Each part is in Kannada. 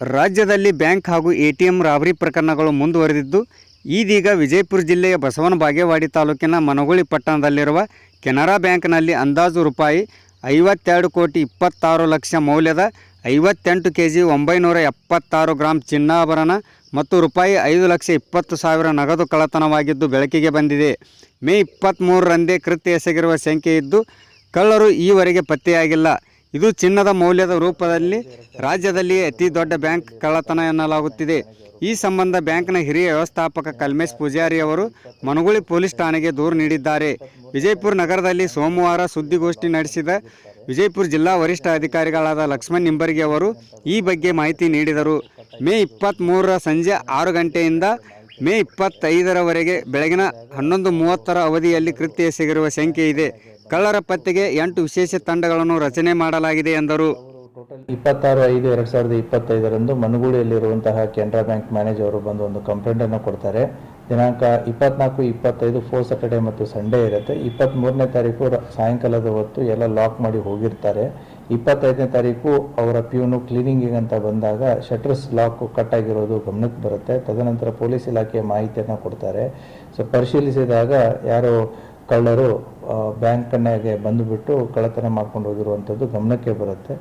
ರಾಜ್ಯದಲ್ಲಿ ಬ್ಯಾಂಕ್ ಹಾಗೂ ಎಟಿಎಂ ರಾಬರಿ ಪ್ರಕರಣಗಳು ಮುಂದುವರೆದಿದ್ದು, ಇದೀಗ ವಿಜಯಪುರ ಜಿಲ್ಲೆಯ ಬಸವನ ಬಾಗೇವಾಡಿ ತಾಲೂಕಿನ ಮನಗುಳಿ ಪಟ್ಟಣದಲ್ಲಿರುವ ಕೆನರಾ ಬ್ಯಾಂಕ್ನಲ್ಲಿ ಅಂದಾಜು ರೂಪಾಯಿ ಐವತ್ತೆರಡು ಕೋಟಿ ಇಪ್ಪತ್ತಾರು ಲಕ್ಷ ಮೌಲ್ಯದ ಐವತ್ತೆಂಟು ಕೆ ಜಿ ಒಂಬೈನೂರ ಎಪ್ಪತ್ತಾರು ಗ್ರಾಂ ಚಿನ್ನಾಭರಣ ಮತ್ತು ರೂಪಾಯಿ ಐದು ಲಕ್ಷ ಇಪ್ಪತ್ತು ಸಾವಿರ ನಗದು ಕಳ್ಳತನವಾಗಿದ್ದು ಬೆಳಕಿಗೆ ಬಂದಿದೆ. ಮೇ ಇಪ್ಪತ್ತ್ಮೂರರಂದೇ ಕೃತ್ಯ ಎಸಗಿರುವ ಸಂಖ್ಯೆ ಇದ್ದು, ಕಳ್ಳರು ಈವರೆಗೆ ಪತ್ತೆಯಾಗಿಲ್ಲ. ಇದು ಚಿನ್ನದ ಮೌಲ್ಯದ ರೂಪದಲ್ಲಿ ರಾಜ್ಯದಲ್ಲಿ ಅತಿ ದೊಡ್ಡ ಬ್ಯಾಂಕ್ ಕಳ್ಳತನ ಎನ್ನಲಾಗುತ್ತಿದೆ. ಈ ಸಂಬಂಧ ಬ್ಯಾಂಕ್ನ ಹಿರಿಯ ವ್ಯವಸ್ಥಾಪಕ ಕಲ್ಮೇಶ್ ಪೂಜಾರಿ ಅವರು ಮನಗುಳಿ ಪೊಲೀಸ್ ಠಾಣೆಗೆ ದೂರು ನೀಡಿದ್ದಾರೆ. ವಿಜಯಪುರ ನಗರದಲ್ಲಿ ಸೋಮವಾರ ಸುದ್ದಿಗೋಷ್ಠಿ ನಡೆಸಿದ ವಿಜಯಪುರ ಜಿಲ್ಲಾ ವರಿಷ್ಠ ಅಧಿಕಾರಿಗಳಾದ ಲಕ್ಷ್ಮಣ್ ನಿಂಬರ್ಗಿ ಅವರು ಈ ಬಗ್ಗೆ ಮಾಹಿತಿ ನೀಡಿದರು. ಮೇ ಇಪ್ಪತ್ತ್ಮೂರರ ಸಂಜೆ ಆರು ಗಂಟೆಯಿಂದ ಮೇ ಇಪ್ಪತ್ತೈದರವರೆಗೆ ಬೆಳಗಿನ ಹನ್ನೊಂದು ಮೂವತ್ತರ ಅವಧಿಯಲ್ಲಿ ಕೃತ್ಯ ಎಸಗಿರುವ ಶಂಕೆ ಇದೆ. ಕಳ್ಳರ ಪತ್ತೆಗೆ ಎಂಟು ವಿಶೇಷ ತಂಡಗಳನ್ನು ರಚನೆ ಮಾಡಲಾಗಿದೆ ಎಂದರು. ಇಪ್ಪತ್ತಾರು ಐದು ಎರಡು ಸಾವಿರದ ಇಪ್ಪತ್ತೈದರಂದು ಮನಗುಳಿಯಲ್ಲಿರುವಂತಹ ಕೆನರಾ ಬ್ಯಾಂಕ್ ಮ್ಯಾನೇಜರ್ ಅವರು ಬಂದು ಒಂದು ಕಂಪ್ಲೇಂಟನ್ನು ಕೊಡ್ತಾರೆ. ದಿನಾಂಕ ಇಪ್ಪತ್ನಾಲ್ಕು, ಇಪ್ಪತ್ತೈದು ಫೋರ್ ಸ್ಯಾಟರ್ಡೆ ಮತ್ತು ಸಂಡೇ ಇರುತ್ತೆ. ಇಪ್ಪತ್ತ್ಮೂರನೇ ತಾರೀಕು ಸಾಯಂಕಾಲದ ಹೊತ್ತು ಎಲ್ಲ ಲಾಕ್ ಮಾಡಿ ಹೋಗಿರ್ತಾರೆ. ಇಪ್ಪತ್ತೈದನೇ ತಾರೀಕು ಅವರ ಪ್ಯೂನು ಕ್ಲೀನಿಂಗಿಗೆ ಅಂತ ಬಂದಾಗ ಶಟರ್ಸ್ ಲಾಕ್ ಕಟ್ ಆಗಿರೋದು ಗಮನಕ್ಕೆ ಬರುತ್ತೆ. ತದನಂತರ ಪೊಲೀಸ್ ಇಲಾಖೆಯ ಮಾಹಿತಿಯನ್ನು ಕೊಡ್ತಾರೆ. ಸೊ ಪರಿಶೀಲಿಸಿದಾಗ ಯಾರೋ ಕಳ್ಳರು ಬ್ಯಾಂಕ್ನಾಗೆ ಬಂದುಬಿಟ್ಟು ಕಳ್ಳತನ ಮಾಡ್ಕೊಂಡು ಹೋಗಿರುವಂಥದ್ದು ಗಮನಕ್ಕೆ ಬರುತ್ತೆ.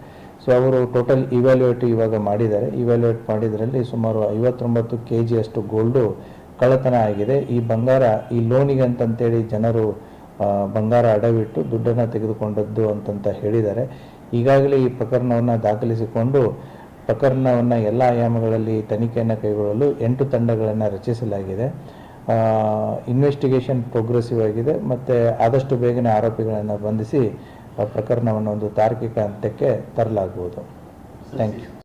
ಸೊ ಅವರು ಟೋಟಲ್ ಇವ್ಯಾಲ್ಯೂಯೇಟ್ ಇವಾಗ ಮಾಡಿದ್ದಾರೆ. ಇವ್ಯಾಲ್ಯೂಯೇಟ್ ಮಾಡಿದ್ರಲ್ಲಿ ಸುಮಾರು ಐವತ್ತೊಂಬತ್ತು ಕೆ ಜಿಯಷ್ಟು ಗೋಲ್ಡು ಕಳ್ಳತನ ಆಗಿದೆ. ಈ ಬಂಗಾರ, ಈ ಲೋನಿಗೆ ಅಂತಂತೇಳಿ ಜನರು ಬಂಗಾರ ಅಡವಿಟ್ಟು ದುಡ್ಡನ್ನು ತೆಗೆದುಕೊಂಡದ್ದು ಅಂತಂತ ಹೇಳಿದ್ದಾರೆ. ಈಗಾಗಲೇ ಈ ಪ್ರಕರಣವನ್ನು ದಾಖಲಿಸಿಕೊಂಡು ಪ್ರಕರಣವನ್ನು ಎಲ್ಲ ಆಯಾಮಗಳಲ್ಲಿ ತನಿಖೆಯನ್ನು ಕೈಗೊಳ್ಳಲು ಎಂಟು ತಂಡಗಳನ್ನು ರಚಿಸಲಾಗಿದೆ. ಇನ್ವೆಸ್ಟಿಗೇಷನ್ ಪ್ರೋಗ್ರೆಸಿವ್ ಆಗಿದೆ. ಮತ್ತು ಆದಷ್ಟು ಬೇಗನೆ ಆರೋಪಿಗಳನ್ನು ಬಂಧಿಸಿ ಪ್ರಕರಣವನ್ನು ಒಂದು ತಾರ್ಕಿಕ ಅಂತ್ಯಕ್ಕೆ ತರಲಾಗುವುದು. Thank you